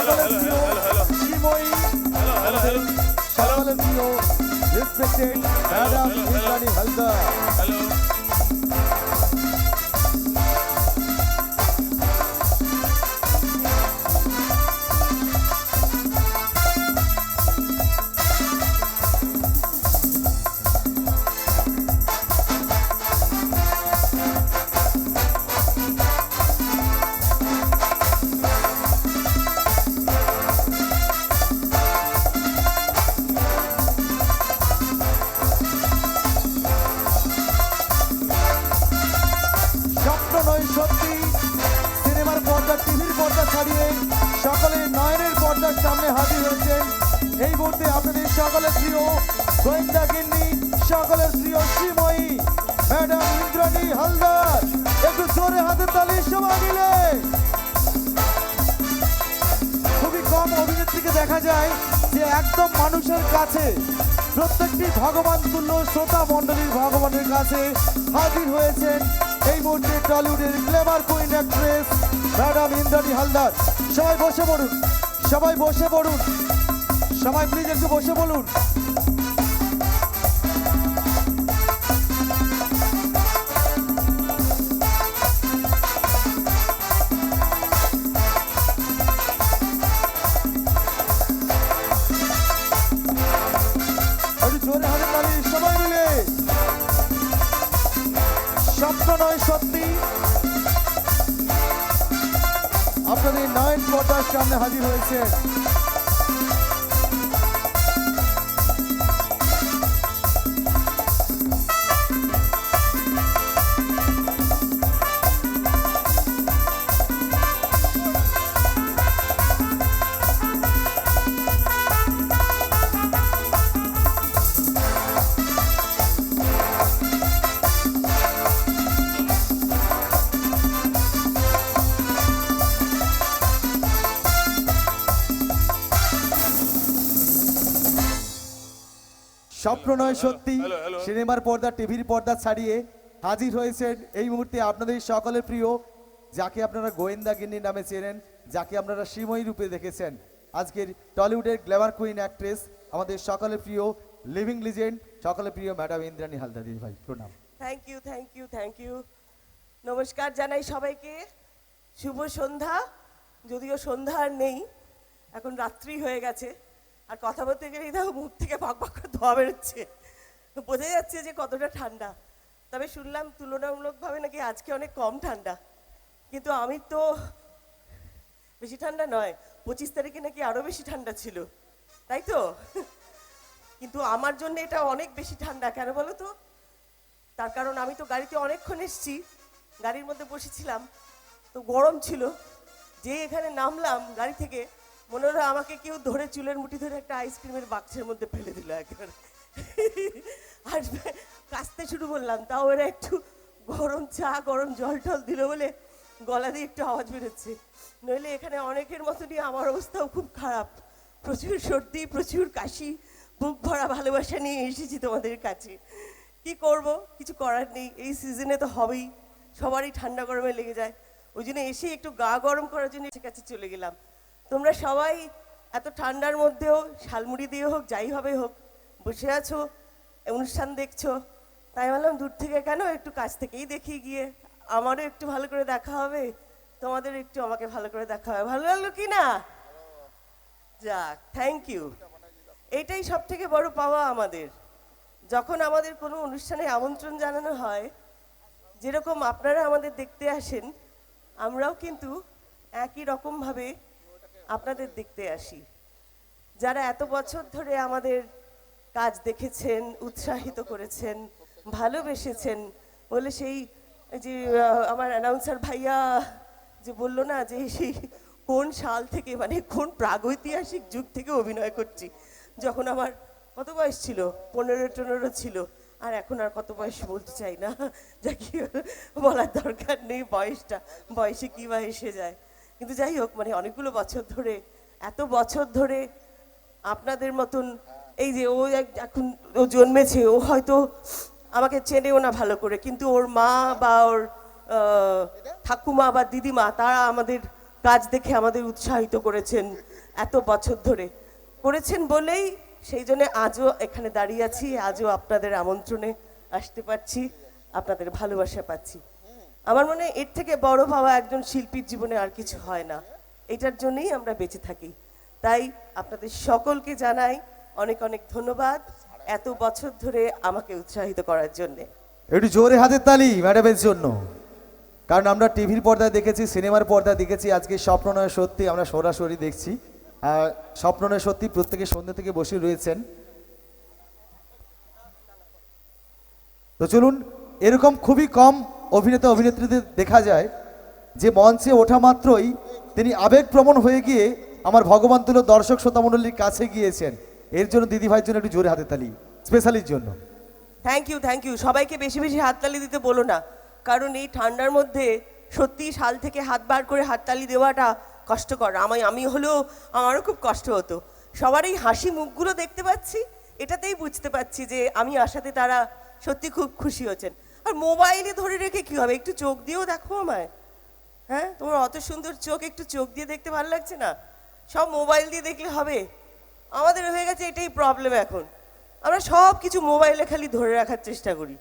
আপনাদের সকলের প্রিয় শ্রীময়ী আমাদের সকলের প্রিয় সামনে হাজির হয়েছেন। এই মুহূর্তে আপনাদের সকলের প্রিয় গোয়েন্দা গিন্নি, সকলের প্রিয় শ্রীময়ী, ম্যাডাম ইন্দ্রাণী হালদার, একটু জোরে হাতে তালি সবাই মিলে। খুবই কম অভিনেত্রীকে দেখা যায় যে একদম মানুষের কাছে, প্রত্যেকটি ভগবান তুল্য শ্রোতা মণ্ডলীর ভগবানের কাছে হাজির হয়েছেন। এই মুহূর্তে টলিউডের glamour queen actress, madam Indrani Haldar, সবাই বসে পড়ুন। সবাই বসে পড়ুন। সবাই প্লিজ একটু বসে বলুন। সবাই মিলে। স্বপ্ন নয় সত্যি। আপনাদের নয়ন পর্দার সামনে হাজির হয়েছে। স্বপ্ন নয় সত্যি। সিনেমার পর্দা টিভির পর্দা ছাড়িয়ে হাজির হয়েছেন এই মুহূর্তে আপনাদের সকলের প্রিয় যাকে আপনারা গোয়েন্দা গিন্নি নামে চেনেন যাকে আপনারা শ্রীময়ী রূপে দেখেছেন। আজকের টলিউডের গ্ল্যামার কুইন অ্যাক্ট্রেস আমাদের সকলের প্রিয় লিভিং লিজেন্ড সকলের প্রিয় ম্যাডাম ইন্দ্রাণী হালদার দিদি ভাই প্রণাম। Thank you thank you thank you নমস্কার জানাই সবাইকে। শুভ সন্ধ্যা। যদিও সন্ধ্যা আর নেই এখন রাত্রি হয়ে গেছে। আর কথা বলতে গেলেই দেখো মুখ থেকে ভক ভক করে ধোয়া বেরোচ্ছে। বোঝা যাচ্ছে যে কতটা ঠান্ডা। তবে শুনলাম তুলনামূলকভাবে নাকি আজকে অনেক কম ঠান্ডা। কিন্তু আমি তো বেশি ঠান্ডা নয়, পঁচিশ তারিখে নাকি আরও বেশি ঠান্ডা ছিল। তাই তো? কিন্তু আমার জন্য এটা অনেক বেশি ঠান্ডা, কেন বলো তো? তার কারণ আমি তো গাড়িতে অনেকক্ষণ এসেছি, গাড়ির মধ্যে বসেছিলাম। তো গরম ছিল যে এখানে নামলাম গাড়ি থেকে মনে হলো আমাকে কেউ ধরে চুলের মুঠি ধরে একটা আইসক্রিমের বাক্সের মধ্যে ফেলে দিল একেবারে। আর কাঁচতে শুরু করলাম, তাও ওরা একটু গরম চা, গরম জল টল দিল বলে গলা দিয়ে একটু আওয়াজ বেরোচ্ছে। নইলে এখানে অনেকের মতনই আমার অবস্থাও খুব খারাপ। প্রচুর সর্দি, প্রচুর কাশি, বুক ভরা ভালোবাসা নিয়ে এসেছি তোমাদের কাছে। কি করব? কিছু করার নেই, এই সিজনে তো হবেই। সবারই ঠান্ডা গরমে লেগে যায়। ওই জন্য এসে একটু গা গরম করার জন্য কাছে চলে গেলাম। তোমরা সবাই এত ঠান্ডার মধ্যেও শালমুড়ি দিয়ে হোক, যাই হবে হোক, বসে আছো অনুষ্ঠান দেখছ। তাই বললাম, দূর থেকে কেন? একটু কাছ থেকেই দেখি গিয়ে। আমারও একটু ভালো করে দেখা হবে। তোমাদের একটু আমাকে ভালো করে দেখা হবে। ভালো লাগল কি না? যাক থ্যাংক ইউ এটাই সব থেকে বড় পাওয়া আমাদের। যখন আমাদের কোনো অনুষ্ঠানে আমন্ত্রণ জানানো হয়, যেরকম আপনারা আমাদের দেখতে আসেন, আমরাও কিন্তু একই রকমভাবে আপনাদের দেখতে আসি। যারা এত বছর ধরে আমাদের কাজ দেখেছেন, উৎসাহিত করেছেন, ভালোবেসেছেন, বলে সেই যে আমার অ্যানাউন্সার ভাইয়া যে বলল না যে, সেই কোন সাল থেকে মানে কোন প্রাগৈতিহাসিক যুগ থেকে অভিনয় করছি। যখন আমার কত বয়স ছিল? পনেরো, টনেরো ছিল। আর এখন আর কত বয়স বলতে চাই না। যা কি বলার দরকার নেই বয়সটা। বয়সে কি বা এসে যায়। কিন্তু যাই হোক মানে অনেকগুলো বছর ধরে, এত বছর ধরে আপনাদের মতন এই যে ও এখন ও জন্মেছে, ও হয়তো আমাকে চেনেও না ভালো করে, কিন্তু ওর মা বা ওর ঠাকুমা বা দিদিমা, তারা আমাদের কাজ দেখে আমাদের উৎসাহিত করেছেন এত বছর ধরে। করেছেন বলেই সেই জন্য আজও এখানে দাঁড়িয়ে আছি, আজও আপনাদের আমন্ত্রণে আসতে পারছি, আপনাদের ভালোবাসা পাচ্ছি। আমার মনে হয় এর থেকে বড় পাওয়া একজন শিল্পীর জীবনে আর কিছু হয় না। এটার জন্যই আমরা বেঁচে থাকি। তাই আপনাদের সকলকে জানাই অনেক অনেক ধন্যবাদ এত বছর ধরে আমাকে উৎসাহিত করার জন্যে। একটু জোরে হাতের তালি ম্যাডামের জন্য। কারণ আমরা টিভির পর্দায় দেখেছি, সিনেমার পর্দায় দেখেছি, আজকে স্বপ্ন নয় সত্যি আমরা সরাসরি দেখছি। আর স্বপ্ন নয় সত্যি প্রত্যেকে সন্ধ্যে থেকে বসে রয়েছেন। তো চলুন, এরকম খুবই কম অভিনেতা অভিনেত্রীদের দেখা যায় যে মঞ্চে ওঠা মাত্রই তিনি আবেগপ্রবণ হয়ে গিয়ে আমার ভগবান তুলো দর্শক শ্রোতা মণ্ডলীর কাছে গিয়েছেন। এর জন্য দিদি ভাইয়ের জন্য একটু জোরে হাতে তালি স্পেশালির জন্য। থ্যাংক ইউ থ্যাংক ইউ সবাইকে বেশি বেশি হাততালি দিতে বলো না, কারণ এই ঠান্ডার মধ্যে সত্যি শাল থেকে হাত বার করে হাততালি দেওয়াটা কষ্টকর। আমি আমি হলেও আমারও খুব কষ্ট হতো। সবার এই হাসি মুখগুলো দেখতে পাচ্ছি, এটাতেই বুঝতে পারছি যে আমি আসাতে তারা সত্যি খুব খুশি হচ্ছেন আর মোবাইলে ধরে রেখে কি হবে? একটু চোখ দিয়েও দেখো আমায়। হ্যাঁ? তোমার অত সুন্দর চোখ, একটু চোখ দিয়ে দেখতে ভালো লাগছে না? সব মোবাইল দিয়ে দেখলে হবে। আমাদের হয়ে গেছে এটাই প্রবলেম এখন। আমরা সব কিছু মোবাইলে খালি ধরে রাখার চেষ্টা করি।